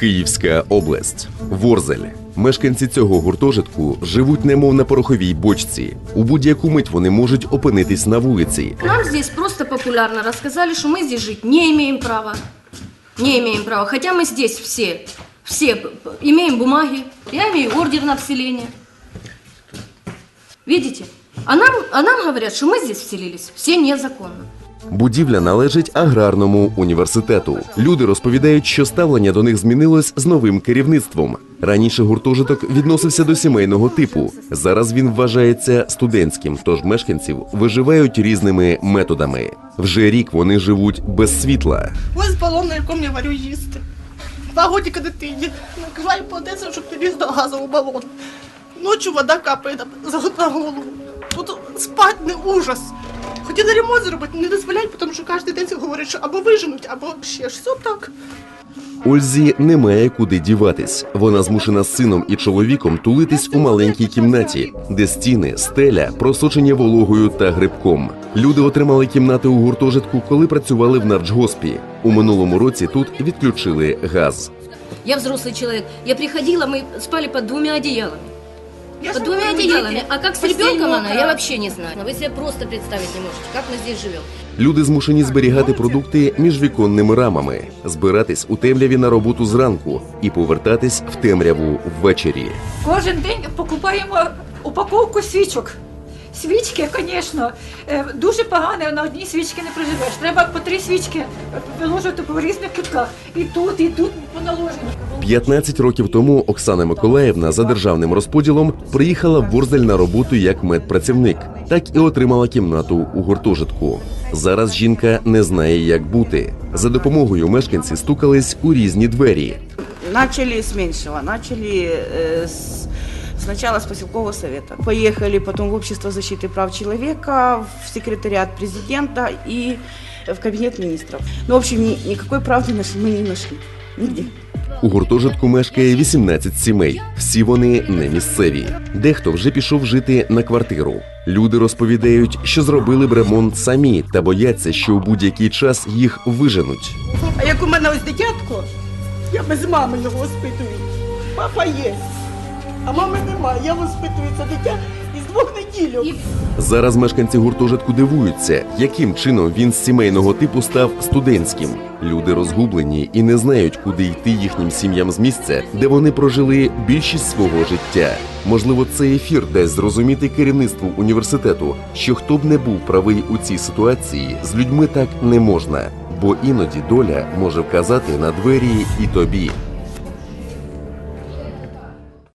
Київська область. Ворзель. Мешканці цього гуртожитку живуть немов на пороховій бочці. У будь-яку мить вони можуть опинитись на вулиці. Нам здесь просто популярно рассказали, что мы здесь жить не имеем права. Не имеем права. Хотя мы здесь все, все п- п- имеем бумаги. Я имею ордер на вселение. Видите? А нам, а нам говорят, что мы здесь вселились все незаконно. Будівля належить аграрному університету. Люди розповідають, що ставлення до них змінилось з новим керівництвом. Раніше гуртожиток відносився до сімейного типу. Зараз він вважається студентським, тож мешканців виживають різними методами. Вже рік вони живуть без світла. Ось балон, на якому я варю їсти. Два годіка дитині. Накриваю полотенцем, щоб не ліз до газового балону. Ночі вода капає на голову. Тут спать не ужас. Хотіли ремонт зробити, не дозволяють, тому що кожен день говорять, що або виженуть, або ще ж. Все так. Ользі немає куди діватись. Вона змушена з сином і чоловіком тулитись у маленькій кімнаті, де стіни, стеля просочені вологою та грибком. Люди отримали кімнати у гуртожитку, коли працювали в нарчгоспі. У минулому році тут відключили газ. Я взрослый человек. Я приходила, мы спали под двумя одеялами. Я Под двумя одеялами. А как с ребенком она, я вообще не знаю. Вы себе просто представить не можете, как мы здесь живем. Люди змушені зберігати продукти між віконними рамами, збиратись у темряві на роботу зранку і повертатись в темряву ввечері. Кожен день покупаємо упаковку свічок. Свічки, звісно, е, дуже погано на одній свічці не проживеш. Треба по три свічки виложити по різних кутках. І тут, і тут поналожено. 15 років тому Оксана Миколаївна за державним розподілом приїхала в Ворзель на роботу як медпрацівник, так і отримала кімнату у гуртожитку. Зараз жінка не знає, як бути. За допомогою мешканці стукались у різні двері. Начали с меньшего, начали э, с, сначала с поселкового совета. Поехали потом в Общество защиты прав человека, в секретариат президента и в кабинет министров. Ну, в общем, ни- никакой правды наш- мы не нашли. Нигде. У гуртожитку мешкає 18 сімей. Всі вони не місцеві. Дехто вже пішов жити на квартиру. Люди розповідають, що зробили б ремонт самі та бояться, що у будь-який час їх виженуть. А як у мене ось дитятко, я без мами його воспитую. Папа є, а мами немає. Я воспитую це дитя із двох неділю. Зараз мешканці гуртожитку дивуються, яким чином він з сімейного типу став студентським. Люди розгублені і не знають, куди йти їхнім сім'ям з місця, де вони прожили більшість свого життя. Можливо, цей ефір дасть зрозуміти керівництву університету, що хто б не був правий у цій ситуації, з людьми так не можна, бо іноді доля може вказати на двері і тобі.